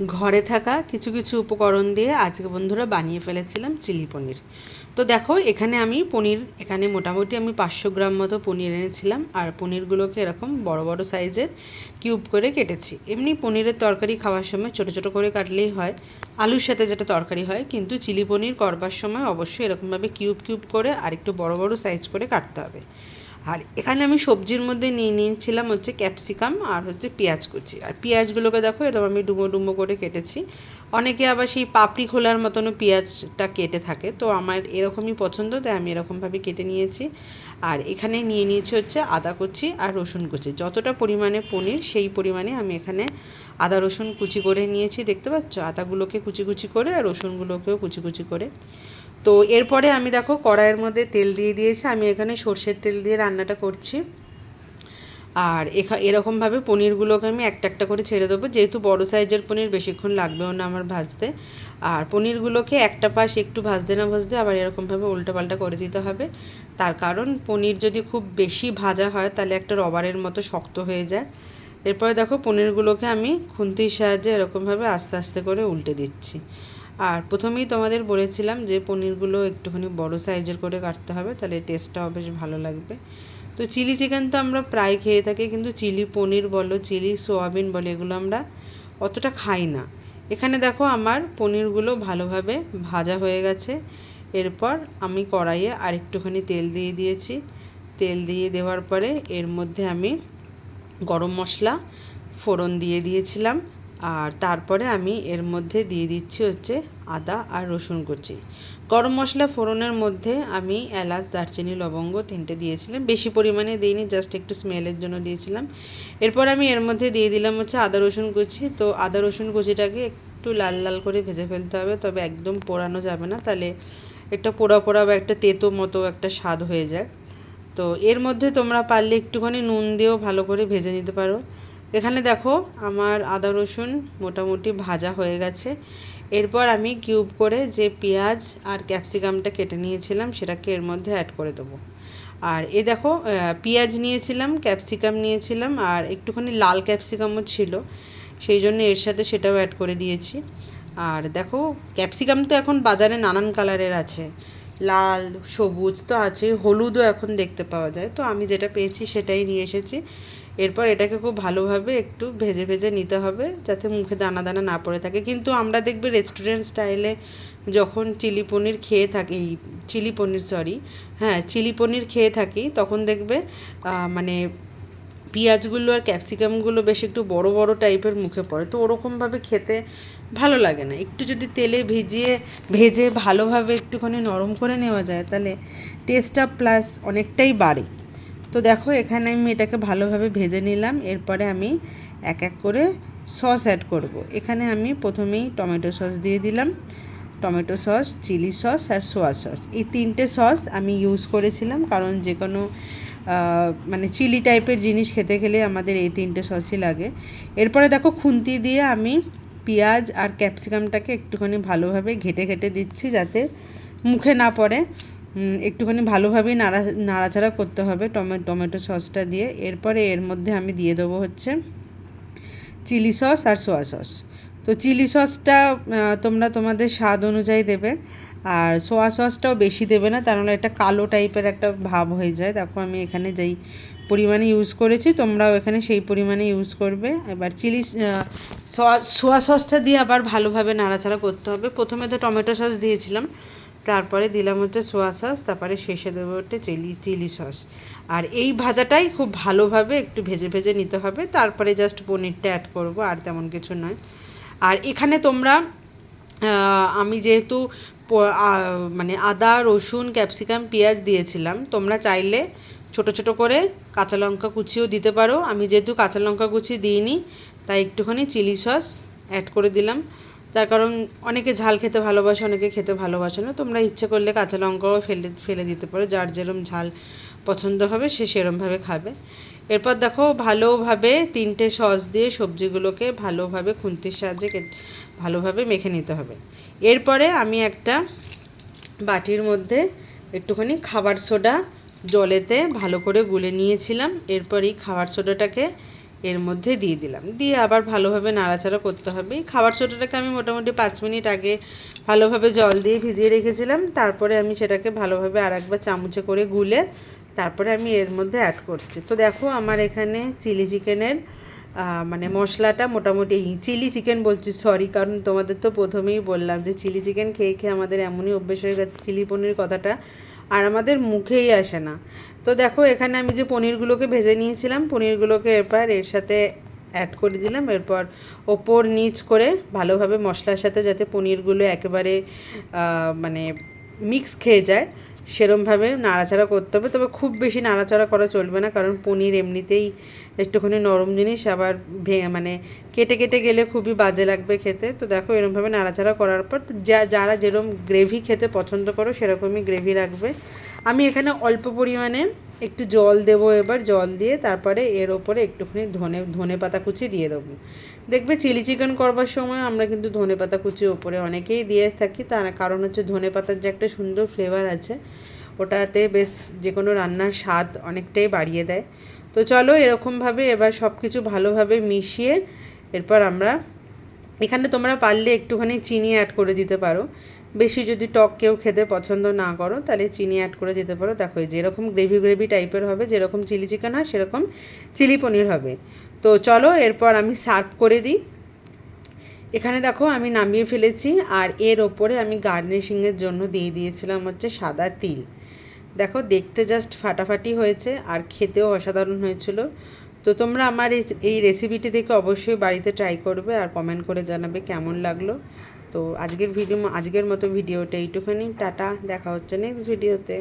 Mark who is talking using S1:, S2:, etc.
S1: ঘরে থাকা কিছু কিছু উপকরণ দিয়ে আজকে বন্ধুরা বানিয়ে ফেলেছিলাম চিলি পনির। তো দেখো, এখানে আমি পনির, এখানে মোটামুটি আমি পাঁচশো গ্রাম মতো পনির এনেছিলাম আর পনিরগুলোকে এরকম বড় বড় সাইজের কিউব করে কেটেছি। এমনি পনিরের তরকারি খাওয়ার সময় ছোট ছোট করে কাটলেই হয়, আলুর সাথে যেটা তরকারি হয়, কিন্তু চিলি পনির করবার সময় অবশ্যই এরকমভাবে কিউব কিউব করে আর একটু বড় বড় সাইজ করে কাটতে হবে। আর এখানে আমি সবজির মধ্যে নিয়ে নিয়েছিলাম হচ্ছে ক্যাপসিকাম আর হচ্ছে পেঁয়াজ কুচি। আর পেঁয়াজগুলোকে দেখো, এরকম আমি ডুমো ডুমো করে কেটেছি। অনেকে আবার সেই পাপড়ি খোলার মতনও পেঁয়াজটা কেটে থাকে। তো আমার এরকমই পছন্দ, তাই আমি এরকমভাবে কেটে নিয়েছি। আর এখানে নিয়ে নিয়েছি হচ্ছে আদা কুচি আর রসুন কুচি। যতটা পরিমাণে পনির, সেই পরিমাণে আমি এখানে আদা রসুন কুচি করে নিয়েছি। দেখতে পাচ্ছ? আদাগুলোকে কুচি কুচি করে আর রসুনগুলোকেও কুচি কুচি করে। তো এরপরে আমি দেখো কড়াইয়ের মধ্যে তেল দিয়ে দিয়েছি, আমি এখানে সর্ষের তেল দিয়ে রান্নাটা করছি। আর এখা, এরকমভাবে পনিরগুলোকে আমি একটা একটা করে ছেড়ে দেবো, যেহেতু বড় সাইজের পনির বেশিক্ষণ লাগবেও না আমার ভাজতে। আর পনিরগুলোকে একটা পাশ একটু ভাজতে না ভাজতে আবার এরকমভাবে উল্টোপাল্টা করে দিতে হবে। তার কারণ পনির যদি খুব বেশি ভাজা হয়, তাহলে একটা রবারের মতো শক্ত হয়ে যায়। এরপরে দেখো পনিরগুলোকে আমি খুন্তির সাহায্যে এরকমভাবে আস্তে আস্তে করে উল্টে দিচ্ছি। আর প্রথমেই তোমাদের বলেছিলাম যে পনিরগুলো একটুখানি বড় সাইজের করে কাটতে হবে, তাহলে টেস্টটাও বেশ ভালো লাগবে। তো চিলি চিকেন তো আমরা প্রায় খেয়ে থাকি, কিন্তু চিলি পনির বলো, চিলি সোয়াবিন বলো, এগুলো আমরা অতটা খাই না। এখানে দেখো আমার পনিরগুলো ভালোভাবে ভাজা হয়ে গেছে। এরপর আমি কড়াইয়ে আরেকটুখানি তেল দিয়ে দিয়েছি। তেল দিয়ে দেওয়ার পরে এর মধ্যে আমি গরম মশলা, ফোড়ন দিয়ে দিয়েছিলাম। আর তারপরে আমি এর মধ্যে দিয়ে দিচ্ছি হচ্ছে আদা আর রসুন কুচি। গরম মশলা ফোড়নের মধ্যে আমি এলাচ, দারচিনি, লবঙ্গ তিনটে দিয়েছিলাম। বেশি পরিমাণে দিইনি, জাস্ট একটু স্মেলের জন্য দিয়েছিলাম। এরপর আমি এর মধ্যে দিয়ে দিলাম হচ্ছে আদা, রসুন কুচি। তো আদা, রসুন কুচিটাকে একটু লাল লাল করে ভেজে ফেলতে হবে, তবে একদম পোড়ানো যাবে না। তাহলে একটা পোড়া পোড়া বা একটা তেতো মতো একটা স্বাদ হয়ে যায়। তো এর মধ্যে তোমরা পারলে একটুখানি নুন দিয়েও ভালো করে ভেজে নিতে পারো। এখানে দেখো আমার আদা রসুন মোটামুটি ভাজা হয়ে গেছে। এরপর আমি কিউব করে যে পেঁয়াজ আর ক্যাপসিকামটা কেটে নিয়েছিলাম সেটাকে এর মধ্যে অ্যাড করে দেবো। আর এ দেখো পেঁয়াজ নিয়েছিলাম, ক্যাপসিকাম নিয়েছিলাম আর একটুখানি লাল ক্যাপসিকামও ছিল। সেই জন্য এর সাথে সেটাও অ্যাড করে দিয়েছি। আর দেখো, ক্যাপসিকাম তো এখন বাজারে নানান কালারের আছে। লাল, সবুজ তো আছে হলুদও এখন দেখতে পাওয়া যায়। তো আমি যেটা পেয়েছি সেটাই নিয়ে এসেছি। এরপর এটাকে খুব ভালোভাবে একটু ভেজে ভেজে নিতে হবে, যাতে মুখে দানা দানা না পড়ে থাকে। কিন্তু আমরা দেখবে রেস্টুরেন্ট স্টাইলে যখন চিলি পনির খেয়ে থাকি চিলি পনির সরি হ্যাঁ চিলি পনির খেয়ে থাকি, তখন দেখবে মানে পেঁয়াজগুলো আর ক্যাপসিকামগুলো বেশ একটু বড় বড় টাইপের মুখে পড়ে। তো ওরকমভাবে খেতে ভালো লাগে না। একটু যদি তেলে ভিজিয়ে, ভেজে ভালোভাবে একটুখানি নরম করে নেওয়া যায়, তাহলে টেস্টটা প্লাস অনেকটাই বাড়ে। তো দেখো, এখানে আমি এটাকে ভালোভাবে ভেজে নিলাম। এরপরে আমি এক এক করে সস অ্যাড করব। এখানে আমি প্রথমেই টমেটো সস দিয়ে দিলাম। টমেটো সস, চিলি সস আর সোয়া সস। এই তিনটে সস আমি ইউজ করেছিলাম কারণ যে কোনো মানে চিলি টাইপের জিনিস খেতে গেলে আমাদের এই তিনটে সসই লাগে। এরপরে দেখো, খুন্তি দিয়ে আমি পেঁয়াজ আর ক্যাপসিকামটাকে একটুখানি ভালোভাবে ঘেটে ঘেটে দিচ্ছি যাতে মুখে না পড়ে। একটুখানি ভালোভাবেই নাড়া, নাড়াচাড়া করতে হবে টমে, টমেটো সসটা দিয়ে। এরপরে এর মধ্যে আমি দিয়ে দেবো হচ্ছে চিলি সস আর সোয়া সস। তো চিলি সসটা তোমরা তোমাদের স্বাদ অনুযায়ী দেবে। আর সোয়া সসটাও বেশি দেবে না, তার মানে একটা কালো টাইপের একটা ভাব হয়ে যায়। দেখো আমি এখানে যেই পরিমাণে ইউজ করেছি, তোমরাও এখানে সেই পরিমাণে ইউজ করবে। এবার চিলি সোয়া সোয়া সসটা দিয়ে আবার ভালোভাবে নাড়াচাড়া করতে হবে। প্রথমে তো টমেটো সস দিয়েছিলাম তারপরে দিলাম হচ্ছে সোয়া সস তারপরে শেষে দেবো হচ্ছে চিলি চিলি সস আর এই ভাজাটাই খুব ভালোভাবে একটু ভেজে ভেজে নিতে হবে, তারপরে জাস্ট পনিরটা অ্যাড করব, আর তেমন কিছু নয়। আর এখানে তোমরা আমি যেহেতু মানে আদা, রসুন, ক্যাপসিকাম, পেঁয়াজ দিয়েছিলাম, তোমরা চাইলে ছোট ছোট করে কাঁচা লঙ্কা কুচিও দিতে পারো। আমি যেহেতু কাঁচা লঙ্কা কুচি দিইনি, তাই একটুখানি চিলি সস অ্যাড করে দিলাম। তার কারণ অনেকে ঝাল খেতে ভালোবাসে, অনেকে খেতে ভালোবাসে না। তোমরা ইচ্ছে করলে কাঁচা লঙ্কাও ফেলে ফেলে দিতে পারো। যার যেরম ঝাল পছন্দ হবে, সে সেরমভাবে খাবে। এরপর দেখো, ভালোভাবে তিনটে সস দিয়ে সবজিগুলোকে ভালোভাবে খুন্তির সাহায্যে ভালোভাবে মেখে নিতে হবে। এরপরে আমি একটা বাটির মধ্যে একটুখানি খাবার সোডা জলেতে ভালো করে গুলে নিয়েছিলাম। এরপর এই খাবার সোডাটাকে এর মধ্যে দিয়ে দিলাম। দিয়ে আবার ভালোভাবে নাড়াচাড়া করতে হবে। খাবার ছোটোটাকে আমি মোটামুটি পাঁচ মিনিট আগে ভালোভাবে জল দিয়ে ভিজিয়ে রেখেছিলাম। তারপরে আমি সেটাকে ভালোভাবে আর একবার চামচে করে গুলে তারপরে আমি এর মধ্যে অ্যাড করছি। তো দেখো আমার এখানে চিলি চিকেনের মানে মশলাটা মোটামুটি চিলি চিকেন বলছি সরি কারণ তোমাদের তো প্রথমেই বললাম যে চিলি চিকেন খেয়ে খেয়ে আমাদের এমনই অভ্যেস হয়ে গেছে। চিলি পনির কথাটা আর আমাদের মুখেই আসে না। তো দেখো, এখানে আমি যে পনিরগুলোকে ভেজে নিয়েছিলাম, পনিরগুলোকে এরপর এর সাথে অ্যাড করে দিলাম। এরপর ওপর নিচ করে ভালোভাবে মশলার সাথে যাতে পনিরগুলো একেবারে মানে মিক্স খেয়ে যায় সেরমভাবে নাড়াচাড়া করতে হবে। তবে খুব বেশি নাড়াচাড়া করা চলবে না, কারণ পনির এমনিতেই একটুখানি নরম জিনিস, আবার ভে মানে কেটে কেটে গেলে খুবই বাজে লাগবে খেতে। তো দেখো এরমভাবে নাড়াচাড়া করার পর যা, যারা যেরম গ্রেভি খেতে পছন্দ করো, সেরকমই গ্রেভি রাখবে। আমি এখানে অল্প পরিমাণে একটু জল দেবো এবার, জল দিয়ে তারপরে এর ওপরে একটুখানি ধনে ধনে পাতা কুচি দিয়ে দেবো। দেখবে চিলি চিকেন করবার সময় আমরা কিন্তু ধনে পাতা কুচি ওপরে অনেকেই দিয়ে থাকি, তার কারণ হচ্ছে ধনে পাতার যে একটা সুন্দর ফ্লেভার আছে। ওটাতে বেশ যে কোনো রান্নার স্বাদ অনেকটাই বাড়িয়ে দেয়। তো চলো এরকমভাবে এবার সব কিছু ভালোভাবে মিশিয়ে এরপর আমরা এখানে তোমরা পারলে একটুখানি চিনি অ্যাড করে দিতে পারো। বেশি যদি টক কেউ খেতে পছন্দ না করো, তাহলে চিনি অ্যাড করে দিতে পারো। দেখো যেরকম গ্রেভি গ্রেভি টাইপের হবে, যেরকম চিলি চিকেন হয়, সেরকম চিলি পনির হবে। তো চলো এরপর আমি সার্ভ করে দিই। এখানে দেখো আমি নামিয়ে ফেলেছি, আর এর ওপরে আমি গার্নিশিংয়ের জন্য দিয়ে দিয়েছিলাম হচ্ছে সাদা তিল। দেখো, দেখতে জাস্ট ফাটাফাটি হয়েছে আর খেতেও অসাধারণ হয়েছিল। তো তোমরা আমার এই রেসিপিটি দেখে অবশ্যই বাড়িতে ট্রাই করবে আর কমেন্ট করে জানাবে কেমন লাগল। তো আজকের ভিডিও আজকের মতো ভিডিওটা এইটুখানি। টাটা, দেখা হচ্ছে নেক্সট ভিডিওতে